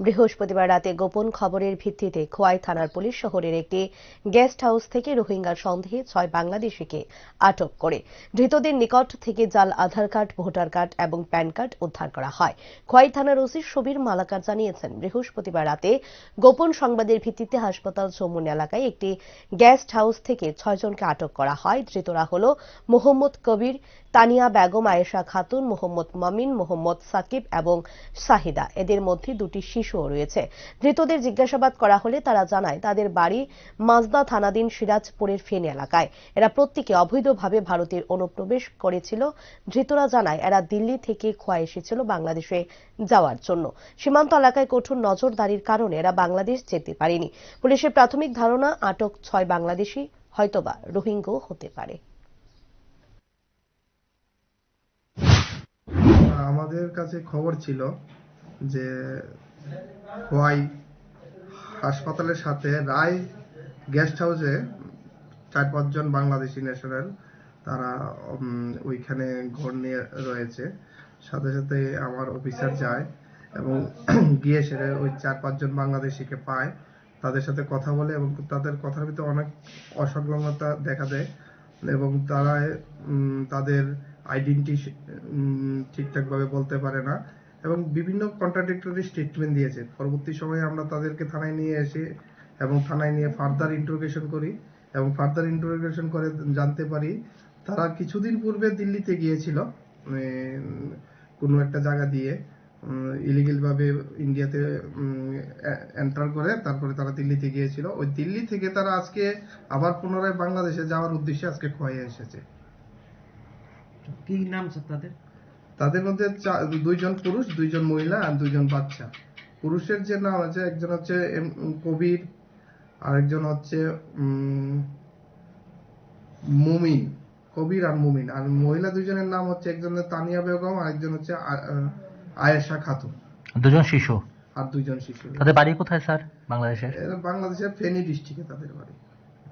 বৃহস্পতিবার রাতে গোপন খবরের ভিত্তিতে খোয়াই থানার পুলিশ শহরের একটি গেস্ট হাউস থেকে রোহিঙ্গার সন্দেহে ছয় বাংলাদেশিকে আটক করে। ধৃতদের নিকট থেকে জাল, আধার কার্ড, ভোটার কার্ড এবং প্যান কার্ড উদ্ধার করা হয়। খোয়াই থানার ওসি সুবীর মালাকার জানিয়েছেন, বৃহস্পতিবার রাতে গোপন সংবাদের ভিত্তিতে হাসপাতাল চৌমুন এলাকায় একটি গেস্ট হাউস থেকে ছয়জনকে আটক করা হয়। ধৃতরা হল মোহাম্মদ কবির, তানিয়া বেগম, আয়েশা খাতুন, মোহাম্মদ মমিন, মোহাম্মদ সাকিব এবং সাহিদা। এদের মধ্যে দুটি শিশুও রয়েছে। ধৃতদের জিজ্ঞাসাবাদ করা হলে তারা জানায়, তাদের বাড়ি মাজদা থানাধীন সিরাজপুরের ফেন এলাকায়। এরা প্রত্যেকে অবৈধভাবে ভারতের অনুপ্রবেশ করেছিল। ধৃতরা জানায়, এরা দিল্লি থেকে খোয়া এসেছিল বাংলাদেশে যাওয়ার জন্য। সীমান্ত এলাকায় কঠোর নজরদারির কারণে এরা বাংলাদেশ যেতে পারেনি। পুলিশের প্রাথমিক ধারণা, আটক ছয় বাংলাদেশি, হয়তোবা রোহিঙ্গ হতে পারে। আমাদের কাছে খবর ছিল যে খোয়াই হাসপাতালের সাথে রায় গেস্ট হাউসে চার পাঁচজন বাংলাদেশি ন্যাশনাল তারা ওইখানে ঘর নিয়ে রয়েছে। সাথে সাথে আমার অফিসার যায় এবং গিয়ে সেটা ওই চার পাঁচজন বাংলাদেশিকে পায়। তাদের সাথে কথা বলে এবং তাদের কথার ভিতরে অনেক অসংলগ্নতা দেখা দেয় এবং তারা তাদের আইডেন্টি ঠিকঠাকভাবে বলতে পারে না। এবং বিভিন্ন কন্ট্রাডিক্টরি স্টেটমেন্ট দিয়েছে। পরবর্তী সময়ে আমরা তাদেরকে থানায় নিয়ে এসে এবং থানায় নিয়ে ফার্দার ইন্টারোগেশন করি এবং ফার্দার ইন্টারোগেশন করে জানতে পারি তারা কিছুদিন পূর্বে দিল্লিতে গিয়েছিল উম, কোনো একটা জায়গা দিয়ে ইলিগেল ভাবে ইন্ডিয়াতে এন্টার করে তারপরে তারা দিল্লিতে গিয়েছিল। ওই দিল্লি থেকে তারা আজকে আবার পুনরায় বাংলাদেশে যাওয়ার উদ্দেশ্যে আজকে খোয়াই এসেছে। কি নাম স্যার তাদের? তাদের মধ্যে দুইজন পুরুষ দুইজন মহিলা আর দুইজন বাচ্চা। পুরুষের যে নাম আছে একজন হচ্ছে এম- কবির আরেকজন হচ্ছে মুমিন কবির আর মুমিন। আর মহিলা দুইজনের নাম হচ্ছে একজনের তানিয়া বেগম আর একজন হচ্ছে আয়েশা খাতুন। দুজন শিশু? আর দুইজন শিশু। তাদের বাড়ি কোথায় স্যার বাংলাদেশের? বাংলাদেশের ফেনী ডিস্ট্রিক্টে তাদের বাড়ি।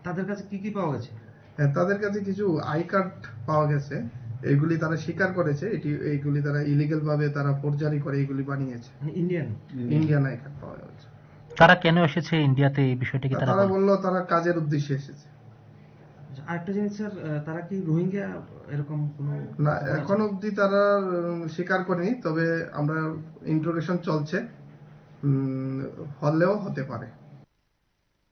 তাদের কাছে কি কি পাওয়া গেছে? হ্যাঁ, তাদের কাছে কিছু আই কার্ড পাওয়া গেছে। এগুলি তারা স্বীকার করেছে এটি এইগুলি তারা ইলিগাল ভাবে তারা ফোরজারি করে এগুলি বানিয়েছে। ইন্ডিয়ান ইন্ডিয়ান আই কার্ড পাওয়া গেছে তারা কেন এসেছে ইন্ডিয়াতে এই বিষয়টি কি তারা তারা বলল তারা কাজের উদ্দেশ্যে এসেছে। আচ্ছা, আরেকটা জিনিস স্যার তারা কি রোহিঙ্গা এরকম কোনো না এখন অবধি তারা স্বীকার করেনি তবে আমরা ইন্টারোগেশন চলছে। উম, হলেও হতে পারে।